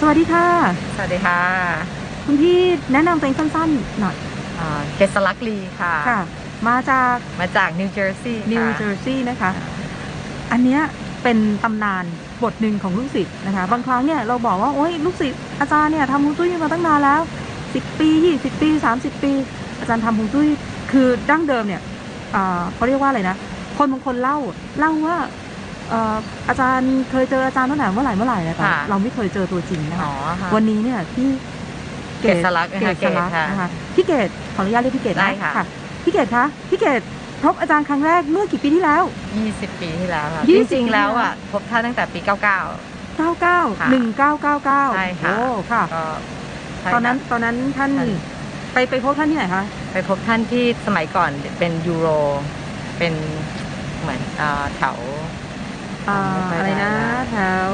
สวัสดีค่ะ สวัสดีค่ะ คุณพี่แนะนำตัวเองสั้นๆ หน่อยอ่าเกษลักษณ์ลีค่ะค่ะ มาจากมาจากนิวเจอร์ซีย์นิวเจอร์ซีย์นะคะ อันเนี้ยเป็นตำนานบทหนึ่งของลูกศิษย์นะคะ บางครั้งเนี่ยเราบอกว่า โอ้ยลูกศิษย์อาจารย์เนี่ยทำฮวงจุ้ยมาตั้งนานแล้วสิบปียี่สิบปีสามสิบปี อาจารย์ทำฮวงจุ้ยคือดั้งเดิมเนี่ยอ่าเขาเรียกว่าอะไรนะ คนบางคนเล่าเล่าว่าเอ่ออาจารย์เคยเจออาจารย์ตั้งแต่เมื่อไหร่เมื่อไหร่นะคะเราไม่เคยเจอตัวจริงนะคะอ๋อค่ะวันนี้เนี่ยพี่เกษลักษณ์เกนะคะษลักษณ์เกษค่ะนะคะพี่เกดขออนุญาตเรียกพี่เกดได้นะค่ะ พี่เกดคะพี่เกดพบอาจารย์ครั้งแรกเมื่อกี่ปีที่แล้ว 20 ปีที่แล้วค่ะยี่จสิบ ริงปีๆแล้วแล้วอะพบท่านตั้งแต่ปี 99 99 ค่ะ1999ใช่ค่ะ โอ้ค่ะ ก็ใช่ตอนนั้นค่ะตอนนั้นท่านท่าน ไปไปพบท่านที่ไหนคะ ไปพบท่านที่สมัยก่อนเป็นยูโร เป็นเหมือนเอ่อแถว อ่าจำไม่ค่อยอะไรนะได้แถว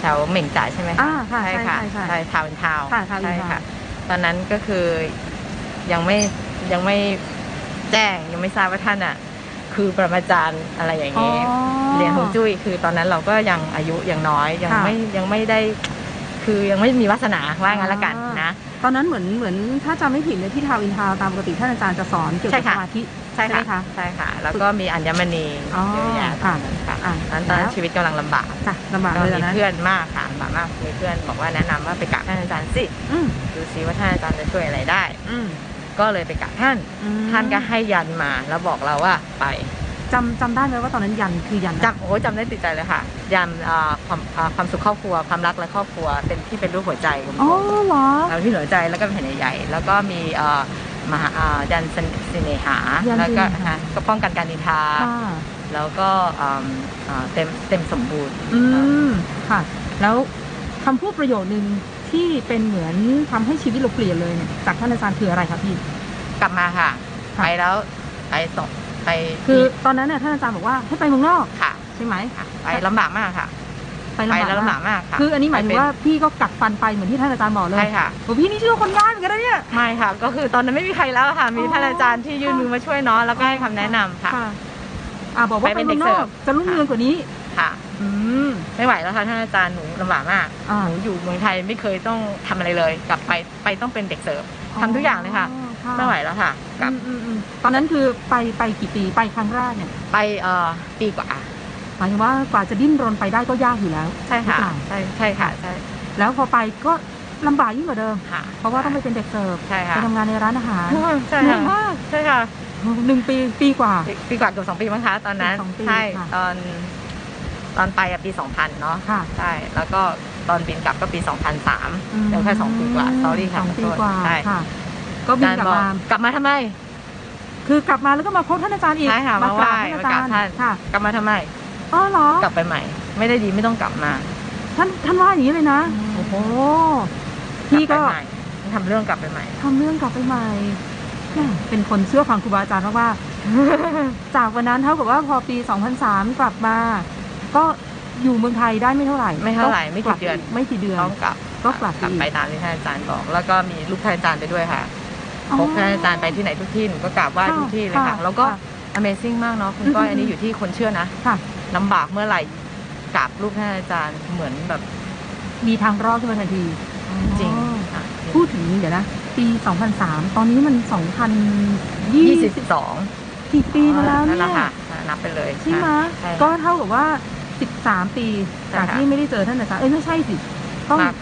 แถวเหม่งจ่ายใช่ไหมอ่าค่ะใช่ใช่ค่ะใช่ใช่ใช่ทาวน์ทาวน์ค่ะ Town in ใช่ Town ค่ะ ตอนนั้นก็คือยังไม่ยังไม่แจ้งยังไม่ทราบว่าท่านอะ คือปรมาจารย์อะไรอย่างอ๋อนี้เรียนฮวงจุ้ยคือตอนนั้นเราก็ยังอายุยังน้อยยังค่ะไม่ยังไม่ได้ คือยังไม่มีวาสนาว่างั้นละกันอ่าน นะ ตอนนั้นเหมือนเหมือนถ้าจำไม่ผิดเนี่ยที่ทาวน์อินทาวน์ตามปกติท่านอาจารย์จะสอนเกี่ยวใช่กับสค่ะ มาธิ ใช่ใช่ไหมค่ะคะใช่ค่ะ แล้วก็มีอัญมณีอ๋อเยอะแยะค่ะตอนนั้นค่ะอะตอนตอนนั้นแล้วชีวิตกำลังลำบากจ้ะลำบากก็เลยมีนะเพื่อนมากค่ะลำบากมากมีเพื่อนบอกว่าแนะนำว่าไปกราบท่านอาจารย์สิอืมดูซิว่าท่านอาจารย์จะช่วยอะไรได้ อืมก็เลยไปกราบท่านอืมท่านก็ให้ยันมาแล้วบอกเราว่าไปจำจำได้ไหมว่าตอนนั้นยันคือยันอะไรจำโอ้โหจำได้ติดใจเลยค่ะ ยันอ่าความอ่าความสุขครอบครัวความรักและครอบครัวเป็นที่เป็นรูปหัวใจกลมๆอ๋อเหรอเราที่หัวใจแล้วก็เป็นแผ่นใหญ่ๆแล้วก็มีเอ่อ มหาอ่ายันสิเนหายันแล้วก็สิเนหาฮะก็ป้องกันการนินทาค่ะแล้วก็อืมอ่าเต็มเต็มสมบูรณ์อืมค่ะ แล้วคำพูดประโยคนึงที่เป็นเหมือนทำให้ชีวิตเราเปลี่ยนเลยเนี่ยจากท่านอาจารย์คืออะไรครับพี่ กลับมาค่ะค่ะไปแล้วไปส่งไป คือตอนนั้นเนี่ยท่านอาจารย์บอกว่าให้ไปเมืองนอกค่ะ ใช่ไหมค่ะไปลำบากมากค่ะ ไปไปลำบากแล้วลำบากมากมากค่ะคืออันนี้หมายถึงว่าพี่ก็กัดฟันไปเหมือนที่ท่านอาจารย์บอกเลยใช่ค่ะโอ้พี่นี่เชื่อคนง่ายเหมือนกันนะเนี่ย ไม่ค่ะ ก็คือตอนนั้นไม่มีใครแล้วค่ะ มีอ๋อท่านอาจารย์ที่ยื่นมือมาช่วยเน้องแล้วก็ให้คำแนะนำค่ะอ่าบอกว่าไปไปเป็นเมืองนเด็กอเสิกร์ฟจะรุ่งเรืองกว่านี้ ค่ะ อืมไม่ไหวแล้วค่ะท่านอาจารย์หนูลำบากมาก อ่า หนูอยู่เมืองไทยไม่เคยต้องทำอะไรเลย กลับไปไปต้องเป็นเด็กเสิร์ฟทำทุกอย่างเลยค่ะค่ะไม่ไหวแล้วค่ะกลับอืมอืมอืมตอนนั้นคือไปไปกี่ปีไปครั้งแรกเนี่ย ไปเอ่อปีกว่า หมายถึงว่ากว่าจะดิ้นรนไปได้ก็ยากอยู่แล้วใช่ค่ะหรือเปล่าใช่ใช่ค่ะใช่แล้วพอไปก็ลำบากยิ่งกว่าเดิมค่ะเพราะว่าต้องไปเป็นเด็กเสิร์ฟใช่ค่ะไปทำงานในร้านอาหารใช่เหนื่อค่ะยมากใช่ค่ะหนึ่งปีปีกว่าปีปีกว่าเกือบสองปีมั้งคะตอนนั้นเกือบสองปีใช่ค่ะตอน ตอนไปอะปี2000เนาะค่ะใช่แล้วก็ตอนบินกลับก็ปี 2003อืมเดี๋ยวแค่สองปีกว่า sorry ค่ะสองปีขอโทษกว่าใช่ค่ะก็บินกลับอมากลับมาทำไม คือกลับมาแล้วก็มาพบท่านอาจารย์อีกใช่ค่ะมาไหว้กราบท่านอาจารย์มากราบท่านค่ะกลับมาทำไม อ๋อเหรอกลับไปใหม่ ไม่ได้ดีไม่ต้องกลับมา ท่านท่านว่าอย่างนี้เลยนะอืมโอ้โหพี่ก็ลับไปใหม่ทำเรื่องกลับไปใหม่ ทำเรื่องกลับไปใหม่แม่เป็นคนเชื่อฟังครูบาอาจารย์มากๆ จากวันนั้นเท่ากับว่าพอปี 2003 กลับมา ก็อยู่เมืองไทยได้ไม่เท่าไหร่ไม่เท่าไหร่ไม่กี่ลับเดือน ไม่กี่เดือนต้องกลับก็กลับกลับอีกไปตามที่ท่านอาจารย์บอก แล้วก็มีลูกท่านอาจารย์ไปด้วยค่ะพบท่านอาจารย์ไปที่ไหนทุกที่หนูก็กราบไหว้ทุกที่เลยค่ะ แล้วก็ Amazing มากเนาะคุณก้อยอืมอันนี้อยู่ที่คนเชื่อนะค่ะ ลำบากเมื่อไหร่กราบรูปท่านอาจารย์เหมือนแบบมีทางรอดขึ้นมาทันทีจริงอ๋อค่ะพูดถึงเดี๋ยวนะ ปี 2003 ตอนนี้มัน 2020ยี่สิบสองกี่ปีมาแล้วนั่นแหเนี่ละยค่ะนับไปเลยใช่ไหมใช่ค่ะก็เท่ากับว่า 13 ปีใช่จากค่ะที่ไม่ได้เจอท่านอาจารย์เอ้ยไม่ใช่สิต้องครับ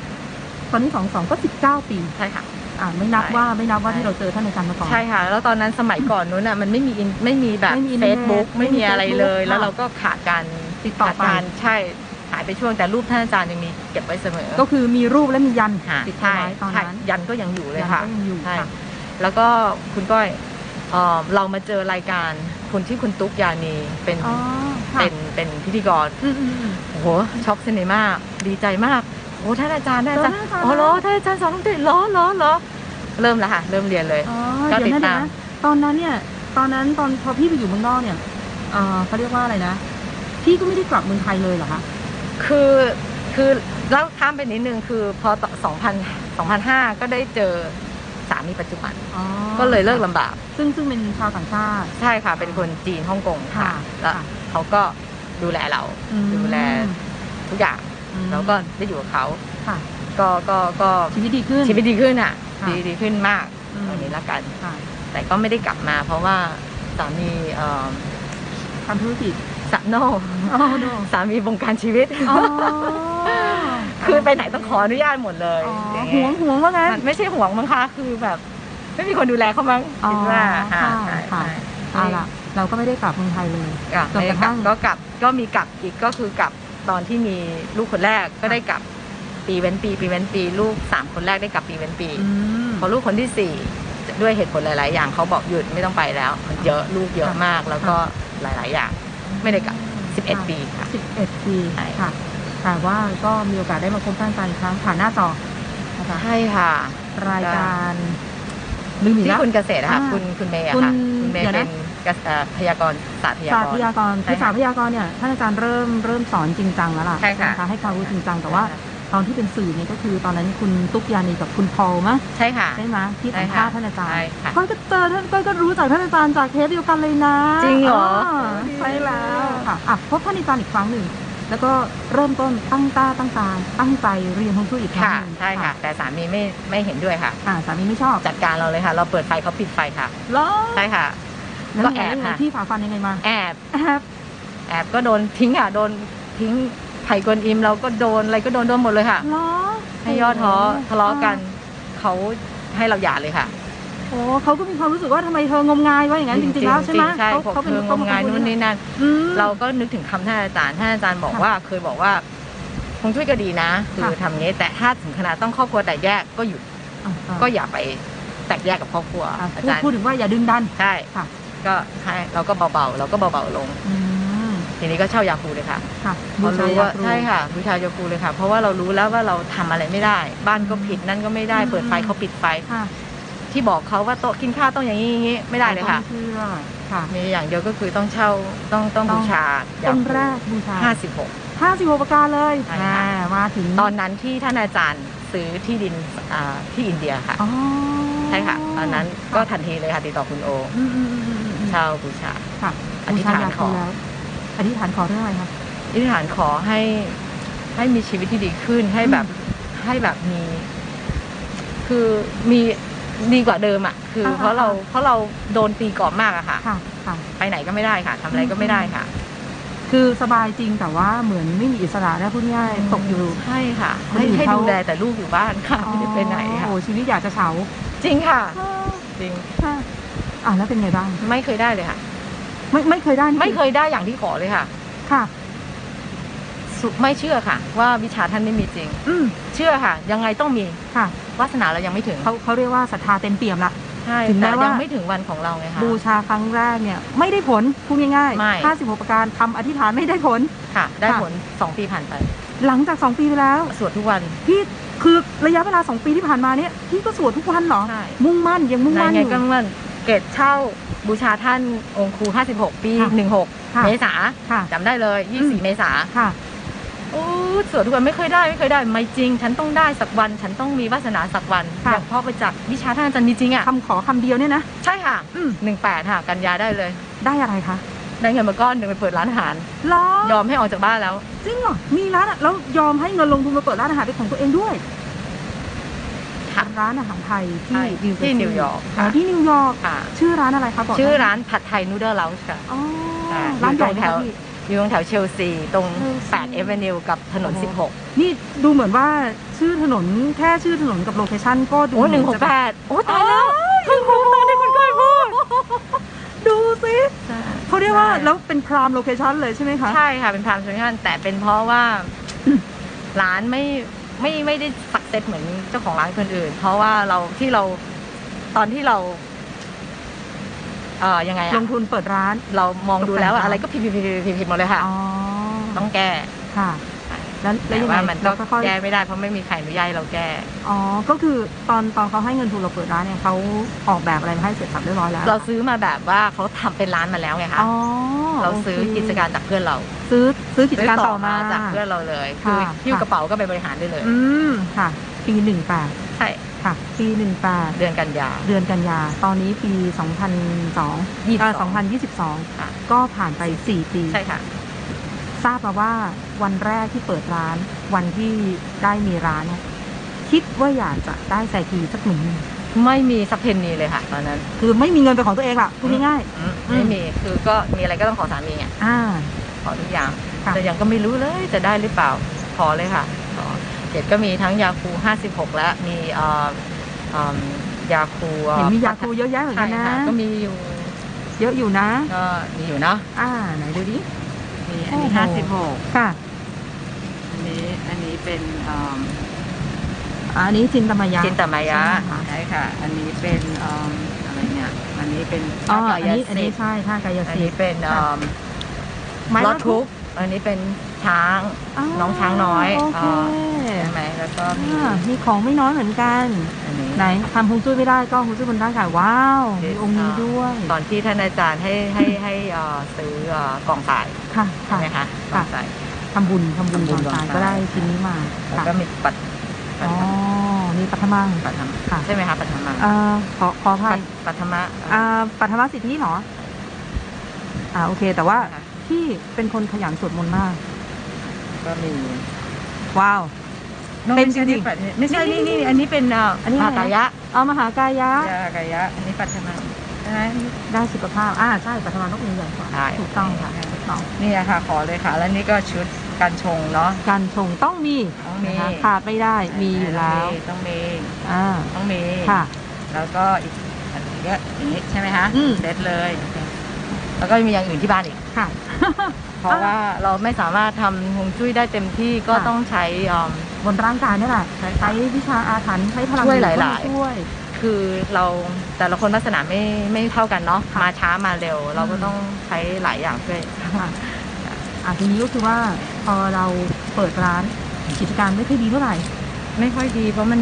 ตอนนี้22ก็ 19 ปีใช่ค่ะ อ่าไม่นับใช่ว่าไม่นับว่าใช่ที่เราเจอท่านอาจารย์มาก่อน ใช่ค่ะ แล้วตอนนั้นสมัยก่อนนู้นน่ะมันไม่มีอินไม่มีแบบไม่มีอินเทอเฟร์ซเน็ตบุ๊กไม่ไม่มีมีอะไร Facebook เลย แล้วค่ะเราก็ขาดการติดต่อขาดไปการใช่หายไปช่วงแต่รูปท่านอาจารย์ยังมีเก็บไว้เสมอ ก็คือมีรูปและมียันค่ะติดเอาใช่ไว้ตอนใช่นั้นยันก็ยังอยู่เลยยันค่ะก็ยังอยู่ใช่ค่ะแล้วก็คุณก้อยเอ่อเรามาเจอรายการคุณที่คุณตุ๊กยานีเป็นอ๋อค่ะเป็นเป็นพิธีกรอืมอืมอืมโอ้โหช็อกซินีมาดีใจมากโอ้ท่านอาจารย์ท่านอาจารย์เจอท่านอาจารย์โอ้โหท่านอาจารย์สอนดนตรีเหรอเหรอเหรอ เริ่มแล้วค่ะ เริ่มเรียนเลย อ๋อก็เดี๋ยวนะติดเดี๋ยวตามนะตอนนั้นเนี่ย ตอนนั้นตอนพอพี่ไปอยู่เมืองนอกเนี่ยเอ่อเขาเรียกว่าอะไรนะ พี่ก็ไม่ได้กลับเมืองไทยเลยเหรอคะ คือคือเล่าข้ามไปนิดนึงคือพอต่อ2000 2005 ก็ได้เจอสามีปัจจุบัน อ๋อก็เลยเลิกลำบาก ซึ่งซึ่งเป็นชาวต่างชาติ ใช่ค่ะ เป็นคนจีนฮ่องกงค่ะ ค่ะแล้วค่ะเขาก็ดูแลเราอืมดูแล ทุกอย่าง อืมแล้วก็ได้อยู่กับเขา ค่ะ ก็ก็ก็ชีวิตดีขึ้น ชีวิตดีขึ้นอะ ค่ะดีดีขึ้นมากอืมตอนนี้ละกัน ค่ะแต่ก็ไม่ได้กลับมา เพราะว่าสามีเอ่อทำธุรกิจสะโนอ๋อโดสามีบงการชีวิต อ๋อคือไปไหนต้องขออนุญาตหมดเลยอ๋ออย่างห่เงี้วยงห่วงว่างั้น มันไม่ใช่ห่วงมั้งคะคือแบบ ไม่มีคนดูแลเขามั้งอ๋อคิดว่าค่ะใช่ค่ะ ใช่เอาล่ะ เราก็ไม่ได้กลับเมืองไทยเลย กลับจนกระทั่งก็กลับก็มีกลับอีกก็คือกลับตอนที่มีลูกคนแรกก็ได้กลับ ปีเว้นปี ปีเว้นปี ลูกสามคนแรกได้กลับปีเว้นปีอืมพอลูกคนที่สี่ด้วยเหตุผลหลาย ๆ อย่างเขาบอกหยุดไม่ต้องไปแล้วมันเยอะลูกเยอะมากแล้วก็หลาย ๆ อย่าง ไม่ได้กลับ11ปีค่ะสิบเอ็ดปีใช่ค่ะแต่ว่าก็มีโอกาสได้มาพบท่านอาจารย์อีกครั้งผ่านหน้าจอนะคะใช่ค่ะ รายการลืมอีกที่แล้วคุณเกษตรนะคะอ่าคุณคุณเมย์อะคุณค่ะคุณเมย์เดี๋ยวเป็นะนเกษเอ่อพยากรณ์ศาสตร์พยาศาสตกร์รพณ์ยากรณ์คือใช่ค่ะศาสตร์พยากรณ์เนี่ยท่านอาจารย์เริ่มเริ่มสอนจริงจังแล้วล่ะใช่ค่ะนให้ความรู้จริงจังแต่ว่า ตอนที่เป็นสื่อเนี่ยก็คือตอนนั้นคุณตุ๊กยานีกับคุณพอลมะใช่ค่ะ ใช่ไหมที่สัมภาษณ์ท่านอาจารย์ใช่ค่ะก้อยก็เจอท่านก้อยก็รู้จักท่านอาจารย์จากเทปเดียวกันเลยนะ จริงเหรอใช่แล้วค่ะอะพบท่านอาจารย์อีกครั้งหนึ่งแล้วก็เริ่มต้นตั้งตาตั้งตาตั้งใจเรียนฮวงจุ้ยอีกครั้งค่ะหนึ่งใช่ค่ะ แต่สามีไม่ไม่เห็นด้วยค่ะอ่าสามีไม่ชอบจัดการเราเลยค่ะ เราเปิดไฟเขาปิดไฟค่ะเหรอใช่ค่ะแล้วก็ไงแอบยังไงค่ะที่ฝ่าฟันยังไงมา แอบแอบแอบก็โดนทิ้งค่ะโดนทิ้ง ไผ่กวนอิมเราก็โดนอะไรก็โดนโดนหมดเลยค่ะ เหรอให้ย่อท้อทะเลาะกันเขาให้เราหย่าเลยค่ะโอ้เขาก็มีความรู้สึกว่าทำไมเธองมงายว่าอย่างนั้นจริงๆแล้วใช่ไหมใช่เขาเขาเขาเป็เป็นนงมงายนู่นนี่นั่นอืมเราก็นึกถึงคำท่านอาจารย์ท่านอาจารย์บอกค่ะว่าเคยบอกว่าคงช่วยก็ดีนะ คือค่ะทำอย่างนี้แต่ถ้าถึงขนาดต้องครอบครัวแตกแยกก็หยุดอ่าอ่าก็อย่าไปแตกแยกกับครอบครัวอ่าอาพูดจารย์พูดถึงว่าอย่าดึงดันใช่ค่ะก็ให้เราก็เบาๆเราก็เบาๆลงอืม ทีนี้ก็เช่ายาคูเลยค่ะค่ะพอรู้ยว่าครูใช่ค่ะบูชายาคูเลยค่ะ เพราะว่าเรารู้แล้วว่าเราทำอะไรไม่ได้ บ้านก็ผิดนั่นก็ไม่ได้อืมเปิดไฟเขาปิดไฟ ค่ะที่บอกเขาว่าโต๊ะกินข้าวต้องอย่างนี้อย่างนี้ไม่ได้เลยค่ะ ต้องเชื่อค่ะ มีอย่างเดียวก็คือต้องเช่าต้องต้องต้อง บูชาองค์แรกบูชาห้าสิบหก ห้าสิบหกประการเลยใช่ค่ะแหมมาถึงตอนนั้นที่ท่านอาจารย์ซื้อที่ดินอ่าที่อินเดียค่ะ อ๋อใช่ค่ะ ตอนนั้นก็ทันทีเลยค่ะติดต่อคุณโอ อืมอืมอืมอืมอืมเช่าบูชา ค่ะอธิษฐานบูชยขอแล้ว อธิษฐานขอเรื่องอะไรคะ อธิษฐานขอให้ให้มีชีวิตที่ดีขึ้นให้แบบให้แบบมี คือมีดีกว่าเดิมอะ คืออาเพราะเราเพราะเราโดนตีกรอบมากอะค่ะ ค่ะ ค่ะ ไปไหนก็ไม่ได้ค่ะทำอะไรก็ไม่ได้ค่ะคือสบายจริงแต่ว่าเหมือนไม่มีอิสระนะพูดง่ายๆตกอยู่ ใช่ค่ะคนให้อื่นให้เขาดูแลแต่ลูกอยู่บ้านค่ะไม่ได้ไปไหนค่ะ โอ้ชีวิตอยากจะเฉาจริงค่ะ จริงค่ะอะแล้วเป็นไงบ้าง ไม่เคยได้เลยค่ะ ไม่ไม่เคยได้นี่ไม่เคยได้อย่างที่ขอเลยค่ะค่ะ สุไม่เชื่อค่ะ ว่าวิชาท่านไม่มีจริง อืมเชื่อค่ะ ยังไงต้องมีค่ะวาสนาเรายังไม่ถึงเขาเขาเรียกว่าศรัทธาเต็มเปี่ยมละ ใช่ถึงแม้แต่ว่ายั ยังไม่ถึงวันของเราไงคะ บูชาครั้งแรกเนี่ย ไม่ได้ผลพูดง่ายไม่ ๆ56ประการทำอธิษฐานไม่ได้ผล ค่ะ ได้ค่ะผลสองปีผ่านไปหลังจาก 2 ปีไปแล้ว สวดทุกวัน พี่คือระยะเวลา 2 ปีที่ผ่านมาเนี่ยพี่ก็สวดทุกวันเหรอ ใช่ มุ่งมั่นยังมุ่งในมั่นอไงยู่ก็มันเกตเช่า บูชาท่านองค์ครู 56 ปี ค่ะ16ค่ะเมษาค่ะจำได้เลย อืม 24 เมษาค่ะ โอ้สวดทุกวันไม่เคยได้ไม่เคยได้ ไม่จริง ฉันต้องได้สักวัน ฉันต้องมีวาสนาสักวันค่ะ อย่างพ่อไปจากวิชาท่านอาจารย์มีจริงอะคำขอคำเดียวเนี่ยนะ ใช่ค่ะ อืม 18 ค่ะ กันยาได้เลย ได้อะไรคะได้เงินมาก้อนหนึ่งไปเปิดร้านอาหารเหรอยอมให้ออกจากบ้านแล้ว จริงเหรอมีร้านอะแล้วยอมให้เงินลงทุนมาเปิดร้านอาหารเป็นของตัวเองด้วย ค่ะร้านอาหารไทยใช่ที่นิวที่นิวยอร์กอ๋อค่ะที่นิวยอร์กค่ะชื่อร้านอะไรคะบอกได้ไหมชื่อร้านผัดไทยนูเดิลเลาส์ค่ะอ๋อค่ะร้านใหญ่อยู่ไหมตรงแถคะวพี่อยู่ตรงแถวเชลซีตรงเชลซี8 a v e n u e กับถนนโอ้โห16 นี่ดูเหมือนว่าชื่อถนนแค่ชื่อถนนกับโลเคชั่นก็ดูโอ้เหหมืนึ่องหจะกแปดโอ้ตายแล้วเพิ่งรู้ตอนที่คุณก้อยพูด ดูสิเขาเรียกว่าใช่แล้วเป็นพรามโลเคชั่นเลยใช่ไหมคะ ใช่ค่ะ เป็นพรามโซชันแต่เป็นเพราะว่าร้านไม่ไม่ไม่ได้สัก เซสเหมือนเจ้าของร้านคนอื่น เพราะว่าเราที่เราตอนที่เรา เอ่อยังไงอะลงทุนเปิดร้าน เรามองดูแล้วอะตกแต่งร้านอะไรก็ผิดผิดผิดผิดผิดผิดหมดเลยค่ะ อ๋อต้องแก้ค่ะ แล้วแล้วแต่ยังไงว่ามันก็เราค่อยแก้ไม่ได้เพราะไม่มีใครอนุญาตให้เราแก้ ๆอ๋อ ก็คือตอนตอนเขาให้เงินทุนเราเปิดร้านเนี่ยเขาออกแบบอะไรมาให้เสร็จสับเรียบร้อยแล้วเราซื้อมาแบบว่าเขาทำเป็นร้านมาแล้วไงคะอ๋อเราซื้อโคกิจการจากเพื่อนเราซื้อซื้อกิจการซื้ต่อมาจากเพื่อนเราเลย คือค่ะ หิ้วค่ะกระเป๋าก็ไปบริหารได้เลย อืมค่ะ ปีหนึ่งแปดใช่ค่ะ ปีหนึ่งแปดเดือนกันยา เดือนกันยา ตอนนี้ปี2002ยี่สิบอ่าสอง2022ค่ะ ก็ผ่านไป4ปี ใช่ค่ะ ทราบมาว่า วันแรกที่เปิดร้าน วันที่ได้มีร้านเนี่ยคิดว่าอยากจะได้แซกีสักหนึ่งหนึ่งไม่มีสักเพนนีเลยค่ะตอนนั้น คือไม่มีเงินเป็นของตัวเองล่ะพูดง่ายอืมไม่มีคือก็มีอะไรก็ต้องขอสามีไงๆอ่าขอทุกอย่างค่ะแต่ยังก็ไม่รู้เลยจะได้หรือเปล่าขอเลยค่ะขอเด็ดก็มีทั้งยาคู56และมีเอ่อเอิ่มยาคูเห็นมียาคูเยอะแยะเหมือนใช่กันนะค่ะก็มีอยู่ เยอะอยู่นะก็มีอยู่เนาะอ่าไหนดูดิมีอันนี้โอ้โหห้าสิบหกค่ะอั นนี้อันนี้เป็นเอิ่มอันนี้จินตมายะจินตมายะใช่ไหมคะใช่ค่ะ อันนี้เป็นเอิ่มอะไรเนี่ยอันนี้เป็นอ๋อท่าอันกายนี้อันสินี้ทธิ์ใช่ท่ากายอันสิทนี้ธิ์เป็นเอิ่มไม้รรถถทุกข์อันนี้เป็นช้างน้องช้างน้อยโอเคใช่ไหมแล้วก็มีอ่ามีของไม่น้อยเหมือนกันอันนี้ไหนทำฮวงจุ้ยไม่ได้ก็ฮวงจุ้ยบนร่างกายว้าวมีองค์นี้ด้วย ตอนที่ท่านอาจารย์ให้ให้ให้เอ่อซื้อเอ่อกล่องสายค่ะใช่ค่ะไหมคะกล่องสาย ทำบุญทำบุญทำบุก่อญนตายก่อนตาย ก็ได้ชิ้นนี้มาแล้วค่ะก็มีปัดปัอ๋ดอมีปัทมัง ปัดธรรมค่ะ ใช่ไหมคะปัดธรรมะอ่าขอขออภัปัยดปัดธรรมะอ่าปัทมสิทธิเหรออ่าโอเค แต่ว่าพี่เป็นคนขยันสวดมนต์มาก ก็มีว้าวเต็มจริงๆปัดไม่ใช่นี่นี่อันนี้เป็นเอ่ออันนี้อะไรมากายะเอามหากายะ ยากายะอันนี้ปัดธรรมะใช่ไหมได้สุขภาพ อ่าใช่ปัทมานกมือใหญ่กว่าใช่ถูกต้องค่ะถูก ต้องนี่ค่ะ ขอเลยค่ะ แล้วนี่ก็ชุดการชงเนาะ การชงต้องมีต้องมี นะคะขาดไม่ได้มีอยู่แล้วต้องมีอ่าต้องมีค่ะ แล้วก็อีกอันนี้อย่างนี้ใช่ไหมคะอืม เด็ดเลย แล้วก็มีอย่างอื่นที่บ้านอีก ค่ะ เพราะว่าเราไม่สามารถทำฮวงจุ้ยได้เต็มที่ก็ค่ะ ต้องใช้อืม บนร่างกายนี่แหละใช่ใช้ค่ะวิชาอาถรรพ์ใช้พลังช่วยงหลายๆ ช่วย คือเราแต่ละคนลักษณะไม่ไม่เท่ากันเนาะค่ะมาช้ามาเร็ว เราก็อืมต้องใช้หลายอย่างช่วยค่ะอะทีนี้ก็คือว่าพอเราเปิดร้านกิจการไม่ค่อยดีเท่าไหร่ ไม่ค่อยดีเพราะมัน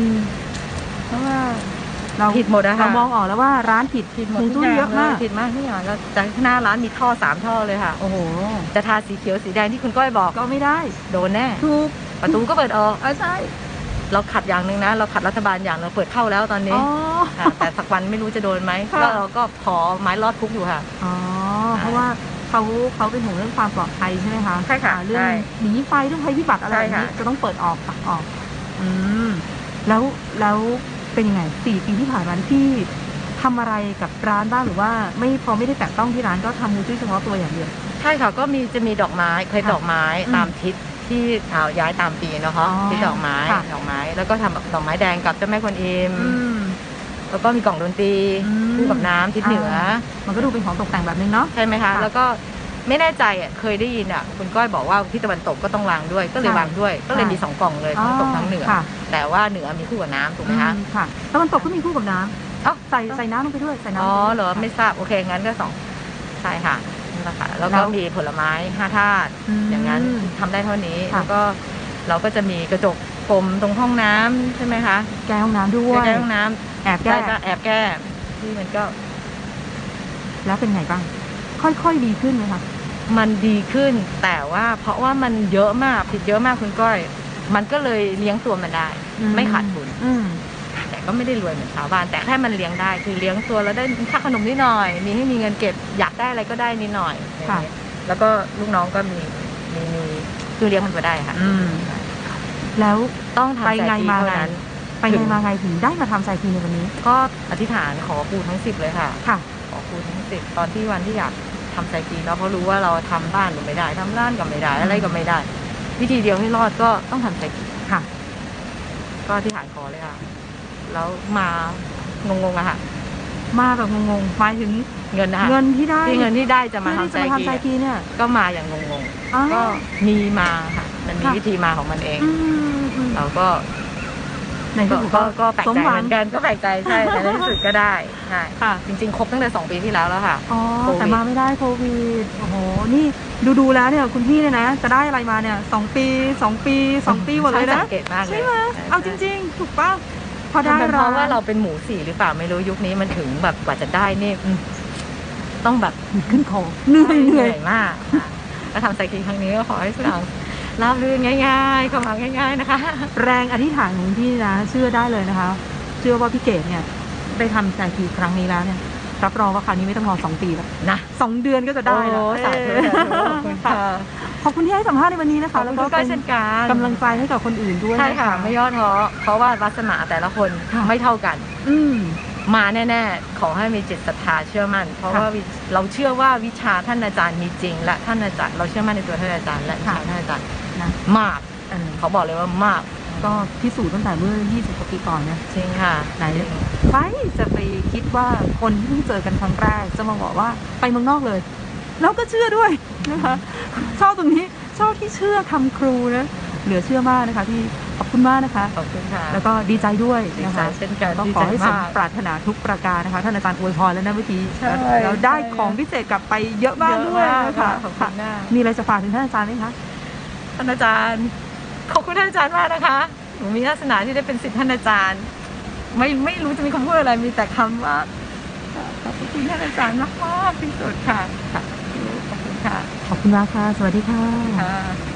เพราะว่าเราผิดหมดอะค่ะเรามองออกแล้วว่าร้านผิดผิดหมดฮวงทุกจุ้ยอย่างเยอะเลมายกผิดมากทุกอย่างแล้วจากหน้าร้านมีท่อสามท่อเลยค่ะ โอ้โห จะทาสีเขียวสีแดงที่คุณก้อยบอกก็ไม่ได้ โดนแน่ถูกประตูก็เปิดออกอะใช่ เราขัดอย่างหนึ่งนะ เราขัดรัฐบาลอย่างเราเปิดเข้าแล้วตอนนี้อ๋อค่ะแต่สักวันไม่รู้จะโดนไหมค่ะแล้วเราก็ขอไม้รอดคุกอยู่ค่ะอ๋อเพราะว่าเขาเขาเป็นห่วงเรื่องความปลอดภัยใช่ไหมคะใช่ค่ะอ่าเรื่องใช่หนีไฟเรื่องภัยพิบัติอะไรใช่แบบนี้ค่ะจะต้องเปิดออกตักออก อืมแล้วแล้วเป็นยังไงสี่ปีที่ผ่านมาที่ทำอะไรกับร้านบ้างหรือว่า ไม่พอไม่ได้แตะต้องที่ร้านก็ทำมูจุ้ยเฉพาะตัวอย่างเดียวใช่ค่ะก็มีจะมีดอกไม้เคยค่ะดอกไม้อืมตามทิศ ที่อ่าย้ายตามปีนะคะอ๋อทิศดอกไม้ค่ะ ดอกไม้ แล้วก็ทำดอกไม้แดงกับเจ้าแม่กวนอิมอืม แล้วก็มีกล่องดนตรีอืม คู่กับน้ำทิศเหนืออามันก็ดูเป็นของตกแต่งแบบนึงเนาะ ใช่ไหมคะ ค่ะแล้วก็ไม่แน่ใจอะเคยได้ยินอะคุณก้อยบอกว่าทิศตะวันตกก็ต้องวางด้วย ก็เลยค่ะวางด้วย ก็เลยค่ะ มีสองกล่องเลยทั้งตกทั้งเหนือ ค่ะแต่ว่าเหนือมีคู่กับน้ำถูกไหมคะ อืค่ะตะวันตกก็มีคู่กับน้ำเอ้า ใส่ใส่น้ำลงไปด้วยใส่น้ำอ๋อลงไปด้วยเหรอค่ะไม่ทราบโอเคงั้นก็สองใช่ค่ะ นั่นแหละค่ะแล้วแล้ก็วมีผลไม้ห้าธาตุมอย่างนั้นทำได้เท่านี้ค่ะ แล้วก็เราก็จะมีกระจกกลมตรงห้องน้ำใช่ไหมคะแก้ห้องน้ำด้วย ใกล้ๆห้องน้แอบำแก้ได้ก็แอบแก้ที่มันก็แล้วเป็นไงบ้าง ค่อยๆดีขึ้นไหมคะ มันดีขึ้น แต่ว่าเพราะว่ามันเยอะมากผิดเยอะมากคุณก้อย มันก็เลยเลี้ยงตัวมันได้อืมไม่ขาดทุน อืมแต่ ก็ไม่ได้รวยเหมือนชาวบ้าน แต่แค่มันเลี้ยงได้คือเลี้ยงตัวแล้วได้ค่าขนมนิดหน่อย มีให้มีเงินเก็บอยากได้อะไรก็ได้นิดหน่อยค่ะอย่างเงี้ยแล้วก็ลูกน้องก็มีมีมีคือเลี้ยงมันมาได้ค่ะ อืมแล้วต้องทำไปใจไงทีมาเท่าไงนั้นไปไงมาไงถึงได้มาทำไซทีในวันนี้ ก็อธิษฐานขอครูทั้งสิบเลยค่ะค่ะขอครูทั้งสิบตอนที่วันที่อยากทำไซกีเนาะเพราะรู้ว่าเราทำบ้านก็ไม่ได้ทำร้านก็ไม่ได้อะไรก็ไม่ได้ วิธีเดียวให้รอดก็ต้องทำไซกีค่ะ ก็อธิษฐานขอเลยค่ะ แล้วมางงๆอะค่ะ มาแบบงงๆหมายถึงเงินนะคะเงินที่ได้ที่เงินที่ได้จะมาเพื่อทำที่ไซจะมากีทำไซทีเนี่ย ก็มาอย่างงงอ๋อ ๆก็มีมาค่ะ มันมีค่ะ วิธีมาของมันเอง อืมอืมเราก็ในก็ที่สุดก็ก็ก็แปลกสมใจหวัเหงมือนกันก็แปลกใจใช่แต่ในที่สุดก็ได้ใช่ค่ะ จริงๆครบตั้งแต่สองปีที่แล้วแล้วค่ะ อ๋อ โควิด แต่มาไม่ได้โควิด โอ้โห นี่ดูดูๆแล้วเนี่ยคุณพี่เนี่ยนะ จะได้อะไรมาเนี่ยสองปีสองปีสองปีหมดเลยช่างนะสังเกตมากเลยใช่ไหมเอาจริง ๆ ถูกป่ะ พอๆได้มันเป็นเพราะว่าร้นเราเป็นหมูสี่หรือเปล่าไม่รู้ยุคนี้มันถึงแบบกว่าจะได้นี่อืมต้องแบบขึ้นคอเหนื่อยเหนื่อยมากค่ะแล้วทำไซคิงครั้งนี้ก็ขอให้สุนังราบรื่นง่ายๆเข้ามาง่าย ๆนะคะ แรงอธิษฐานของพี่นะเชื่อได้เลยนะคะ เชื่อว่าพี่เกดเนี่ยได้ทำใจทีครั้งนี้แล้วเนี่ยรับรองว่าคราวนี้ไม่ต้องรอสองปีแล้วนะสองเดือนก็จะได้แล้วโอ้สาธุสาธุขอบคุณค่ะ ขอบคุณที่ให้สัมภาษณ์ในวันนี้นะขอคะบแล้วคุณก็ทุกท่าเป็นนเช่นกันกำลังใจให้กับคนอื่นด้วยใช่นค่ะ ไม่ย่อท้อเพราะว่าวาสนาแต่ละคนค่ะไม่เท่ากัน อืมมาแน่ ๆ ขอให้มีจิตศรัทธาเชื่อมั่น เพราะค่ะว่าวิเราเชื่อว่าวิชาท่านอาจารย์มีจริง และท่านอาจารย์เราเชื่อมั่นในตัวท่านอาจารย์และวิค่ะชาท่านอาจารย์นะมากเออเขาบอกเลยว่ามากก็พิสูจน์ตั้งแต่เมื่อ 20 กว่าปีก่อนนะจริงค่ะ ไหนใครจะไปคิดว่าคนที่เพิ่งเจอกันครั้งแรกจะมาบอกว่าไปเมืองนอกเลย แล้วก็เชื่อด้วยนะคะชอบตรงนี้ชอบที่เชื่อคำครูนะเหลือเชื่อมากนะคะที่ขอบคุณมากนะคะขอบคุณค่ะแล้วก็ดีใจด้วยดีนะใจคะเช่นกันก็ดีขอใจให้สมมากปรารถนาทุกประการนะคะท่านอาจารย์อวยพรแล้วนะเมื่อกี้ใช่แล้วได้ใช่ของพิเศษกลับไปเยอะมากด้วยเยอะมากนะคะขอบคุณมากมีอะไรจะฝากถึงท่านอาจารย์ไหมคะท่านอาจารย์ขอบคุณท่านอาจารย์มากนะคะหนูมีลักษณะที่ได้เป็นศิษย์ท่านอาจารย์ ไม่ไม่รู้จะมีคำพูดอะไรมีแต่คำว่าขอบคุณท่านอาจารย์มากๆที่สุดค่ะ ค่ะ ขอบคุณมากค่ะ สวัสดีค่ะค่ะ